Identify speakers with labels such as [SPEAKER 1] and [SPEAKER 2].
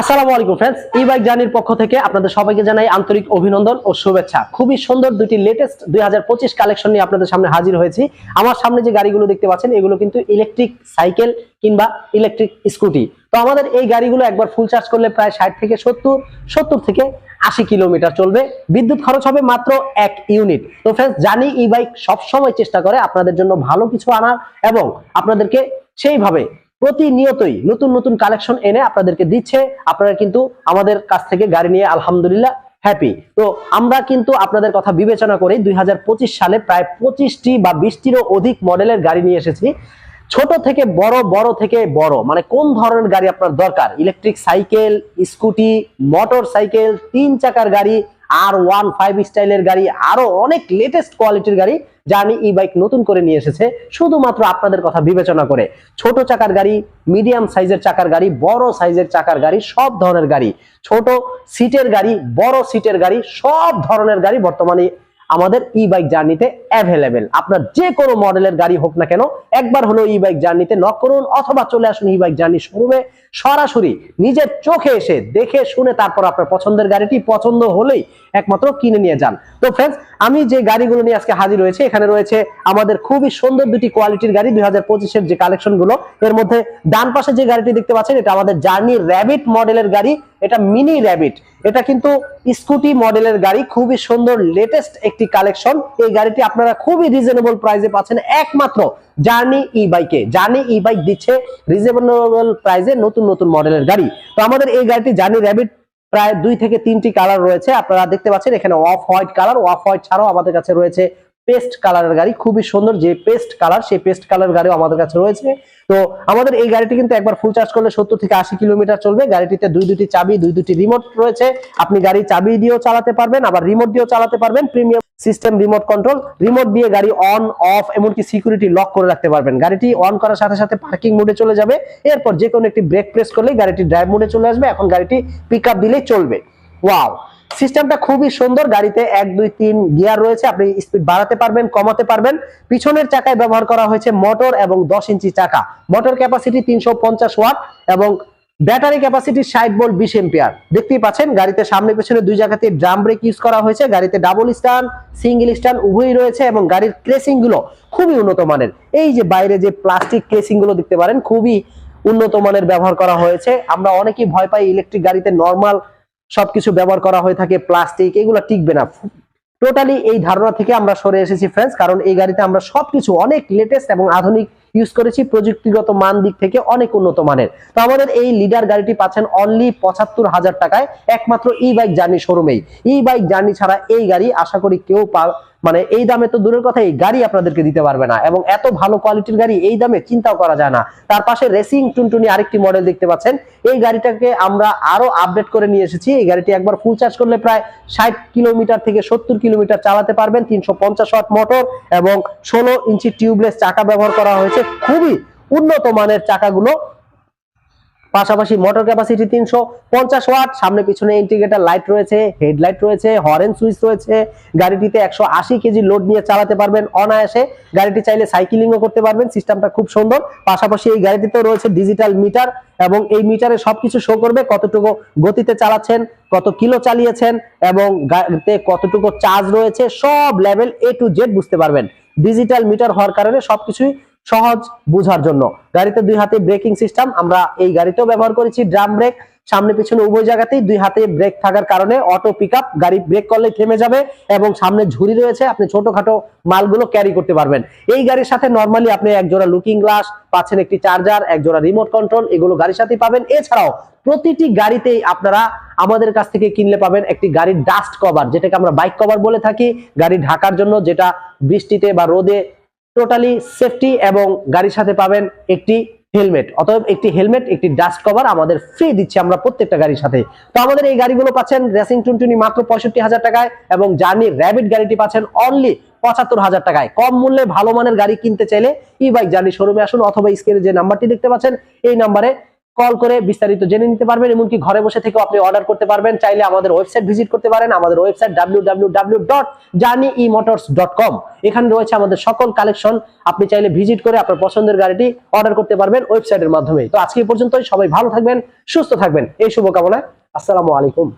[SPEAKER 1] আসসালামু আলাইকুম ফ্রেন্ডস ই বাইক জার্নির পক্ষ থেকে আপনাদের সবাইকে জানাই আন্তরিক অভিনন্দন ও শুভেচ্ছা। খুবই সুন্দর দুটি লেটেস্ট দুই হাজার পঁচিশ কালেকশন নিয়ে আপনাদের সামনে হাজির হয়েছি। আমার সামনে যে গাড়িগুলো দেখতে পাচ্ছেন, এগুলো কিন্তু ইলেকট্রিক সাইকেল কিংবা ইলেকট্রিক স্কুটি তো আমাদের এই গাড়িগুলো একবার ফুল চার্জ করলে প্রায় ষাট থেকে সত্তর সত্তর থেকে আশি কিলোমিটার চলবে। বিদ্যুৎ খরচ হবে মাত্র এক ইউনিট তো ফ্রেন্ডস জানি ই বাইক সবসময় চেষ্টা করে আপনাদের জন্য ভালো কিছু আনার এবং আপনাদেরকে সেইভাবে প্রতিনিয়তই নতুন নতুন কালেকশন এনে আপনাদেরকে দিচ্ছে। আপনারা কিন্তু আমাদের কাছ থেকে গাড়ি নিয়ে আলহামদুলিল্লাহ হ্যাপি তো আমরা কিন্তু আপনাদের কথা বিবেচনা করে দুই হাজার পঁচিশ সালে প্রায় পঁচিশটি বা বিশটিরও অধিক মডেলের গাড়ি নিয়ে এসেছি। ছোট থেকে বড় বড় থেকে বড়। মানে কোন ধরনের গাড়ি আপনার দরকার? Electric cycle scooty motorcycle তিন চাকার গাড়ি আর ওয়ান ফাইভ স্টাইলের গাড়ি, আরও অনেক লেটেস্ট কোয়ালিটির গাড়ি জার্নি ই বাইক নতুন করে নিয়ে এসেছে, শুধুমাত্র আপনাদের কথা বিবেচনা করে। ছোট চাকার গাড়ি মিডিয়াম সাইজের চাকার গাড়ি, বড় সাইজের চাকার গাড়ি, সব ধরনের গাড়ি। ছোট সিটের গাড়ি, বড় সিটের গাড়ি, সব ধরনের গাড়ি বর্তমানে আমাদের ই বাইক জার্নিতে অ্যাভেলেবেল আপনার যে কোনো মডেলের গাড়ি হোক না কেন, একবার হলো ই বাইক জার্নিতে নক করুন অথবা চলে আসুন ই বাইক জার্নি শোরুমে সরাসরি নিজের চোখে এসে দেখে শুনে তারপর আপনার পছন্দের গাড়িটি পছন্দ হলেই একমাত্র কিনে নিয়ে যান। তো ফ্রেন্ডস আমি যে গাড়িগুলো নিয়ে আজকে হাজির হয়েছে, এখানে রয়েছে আমাদের খুবই সুন্দর দুটি কোয়ালিটির গাড়ি, দুই হাজার পঁচিশের যে কালেকশনগুলো এর মধ্যে ডান পাশে যে গাড়িটি দেখতে পাচ্ছেন, এটা আমাদের জার্নি র্যাবিট মডেলের গাড়ি, এটা মিনি র্যাবিট এটা কিন্তু স্কুটি মডেলের গাড়ি, খুবই সুন্দর লেটেস্ট একটি কালেকশন এই গাড়িটি আপনারা খুবই রিজনেবল প্রাইসে পাচ্ছেন। একমাত্র জার্নি ই বাইকে জার্নি ই বাইক দিচ্ছে রিজনেবল প্রাইসে নতুন নতুন মডেলের গাড়ি। তো আমাদের এই গাড়িটি জার্নি র্যাবিট প্রায় দুই থেকে তিনটি কালার রয়েছে। আপনারা দেখতে পাচ্ছেন এখানে off white colour off white ছাড়াও আমাদের কাছে রয়েছে পেস্ট কালারের গাড়ি, খুবই সুন্দর যে পেস্ট কালার, সেই পেস্ট কালার গাড়িও আমাদের কাছে রয়েছে। তো আমাদের এই গাড়িটি কিন্তু একবার ফুল চার্জ করলে সত্তর থেকে আশি কিলোমিটার চলবে। গাড়িটিতে দুই দুটি চাবি, দুই দুটি রিমোট রয়েছে। আপনি গাড়ি চাবি দিয়েও চালাতে পারবেন, আবার রিমোট দিয়েও চালাতে পারবেন। Premium system remote control remote দিয়ে গাড়ি অন অফ এমনকি সিকিউরিটি লক করে রাখতে পারবেন। গাড়িটি অন করার সাথে সাথে পার্কিং মোডে চলে যাবে। এরপর যে কোনো একটি ব্রেক প্রেস করলেই গাড়িটি ড্রাইভ মোডে চলে আসবে। এখন গাড়িটি পিক দিলেই চলবে। ওয়াও সিস্টেমটা খুবই সুন্দর। গাড়িতে এক, দুই, তিন গিয়ার রয়েছে। আপনি স্পিড বাড়াতে পারবেন, কমাতে পারবেন। পিছনের চাকায় ব্যবহার করা হয়েছে মোটর এবং দশ ইঞ্চি চাকা। মোটর ক্যাপাসিটি তিনশো পঞ্চাশ ওয়াট এবং ব্যাটারি ক্যাপাসিটি ষাট ভোল্ট বিশ এম্পিয়ার দেখতেই পাচ্ছেন, গাড়িতে সামনে পেছনে দুই জায়গাতে ড্রাম ব্রেক ইউজ করা হয়েছে। গাড়িতে ডাবল স্ট্যান্ড সিঙ্গেল স্ট্যান্ড উভয়ই রয়েছে এবং গাড়ির ক্রেসিংগুলো খুবই উন্নত মানের। এই যে বাইরে যে প্লাস্টিক ক্রেসিংগুলো দেখতে পারেন, খুবই উন্নত মানের ব্যবহার করা হয়েছে। আমরা অনেকেই ভয় পাই ইলেকট্রিক গাড়িতে নর্মাল সবকিছু ব্যবহার করা হয়ে থাকে প্লাস্টিক এগুলো টিকবে না। টোটালি এই ধারণা থেকে আমরা সরে এসেছি ফ্রেন্ডস কারণ এই গাড়িতে আমরা সবকিছু অনেক লেটেস্ট এবং আধুনিক ইউজ করেছি প্রযুক্তিগত মান দিক থেকে অনেক উন্নত মানের। তো আমাদের এই লিডার গাড়িটি পাচ্ছেন অনলি পঁচাত্তর হাজার টাকায়, একমাত্র ই বাইক জার্নি শোরুমেই ই বাইক জার্নি ছাড়া এই গাড়ি আশা করি কেউ পা মানে এই দামে তো দূরের কথা, এই গাড়ি আপনাদেরকে দিতে পারবে না। এবং এত ভালো কোয়ালিটির গাড়ি এই দামে চিন্তাও করা যায় না। তার পাশে রেসিং টুনটুনি আরেকটি মডেল দেখতে পাচ্ছেন। এই গাড়িটাকে আমরা আরও আপডেট করে নিয়ে এসেছি। এই গাড়িটি একবার ফুল চার্জ করলে প্রায় ষাট কিলোমিটার থেকে সত্তর কিলোমিটার চালাতে পারবেন। তিনশো পঞ্চাশ ওয়াট মোটর এবং ষোলো ইঞ্চি টিউবলেস চাকা ব্যবহার করা হয়েছে। খুবই উন্নত মানের চাকাগুলো। পাশাপাশি মোটর ক্যাপাসিটি তিনশো পঞ্চাশ ওয়াট সামনে পিছনে ইন্টিগ্রেটার লাইট রয়েছে হেডলাইট রয়েছে হরেন সুইচ রয়েছে। গাড়িটিতে একশো আশি কেজি লোড নিয়ে চালাতে পারবেন অনায়াসে। গাড়িটি চাইলে সাইকেলিংও করতে পারবেন সিস্টেমটা খুব সুন্দর। পাশাপাশি এই গাড়িটিতে রয়েছে ডিজিটাল মিটার এবং এই মিটারে সবকিছু শো করবে কতটুকু গতিতে চালাচ্ছেন, কত কিলো চালিয়েছেন এবং গাড়িতে কতটুকু চার্জ রয়েছে, সব লেভেল এ টু জেড বুঝতে পারবেন। ডিজিটাল মিটার হওয়ার কারণে সবকিছুই সহজ বোঝার জন্য। গাড়িতে দুই হাতে ব্রেকিং সিস্টেম আমরা এই গাড়িতেও ব্যবহার করেছি ড্রাম ব্রেক সামনে পিছনে উভয় জায়গাতেই দুই হাতে ব্রেক থাকার কারণে অটো পিক গাড়ি ব্রেক করলে থেমে যাবে এবং সামনে ঝুড়ি রয়েছে, আপনি ছোটখাটো মালগুলো ক্যারি করতে পারবেন। এই গাড়ির সাথে নর্মালি আপনি এক জোড়া লুকিং গ্লাস পাচ্ছেন একটি চার্জার এক জোড়া রিমোট কন্ট্রোল এগুলো গাড়ির সাথেই পাবেন। এছাড়াও প্রতিটি গাড়িতেই আপনারা আমাদের কাছ থেকে কিনলে পাবেন একটি গাড়ির ডাস্ট কভার যেটাকে আমরা বাইক কভার বলে থাকি। গাড়ি ঢাকার জন্য যেটা বৃষ্টিতে বা রোদে টোটালি সেফটি এবং গাড়ির সাথে পাবেন একটি হেলমেট অতএব একটি হেলমেট একটি ডাস্ট কভার আমাদের ফ্রি দিচ্ছি আমরা প্রত্যেকটা গাড়ির সাথে। তো আমাদের এই গাড়িগুলো পাচ্ছেন রেসিং টুনটুনি মাত্র পঁয়ষট্টি হাজার টাকায় এবং জার্নি র্যাবিড গাড়িটি পাচ্ছেন অনলি পঁচাত্তর হাজার টাকায়। কম মূল্যে ভালো মানের গাড়ি কিনতে চাইলে ই বাইক জার্নি শোরুমে আসুন অথবা স্ক্রিনে যে নাম্বারটি দেখতে পাচ্ছেন, এই নাম্বারে কল করে বিস্তারিত জেনে নিতে পারবেন, এমনকি ঘরে বসে থেকে আপনি অর্ডার করতে পারবেন। চাইলে আমাদের ওয়েবসাইট ভিজিট করতে পারেন, আমাদের ওয়েবসাইট ডাব্লিউ এখানে রয়েছে আমাদের সকল কালেকশন আপনি চাইলে ভিজিট করে আপনার পছন্দের গাড়িটি অর্ডার করতে পারবেন ওয়েবসাইটের মাধ্যমে। তো আজকে পর্যন্ত পর্যন্তই, সবাই ভালো থাকবেন, সুস্থ থাকবেন। এই শুভকামনায়, আসসালামু আলাইকুম।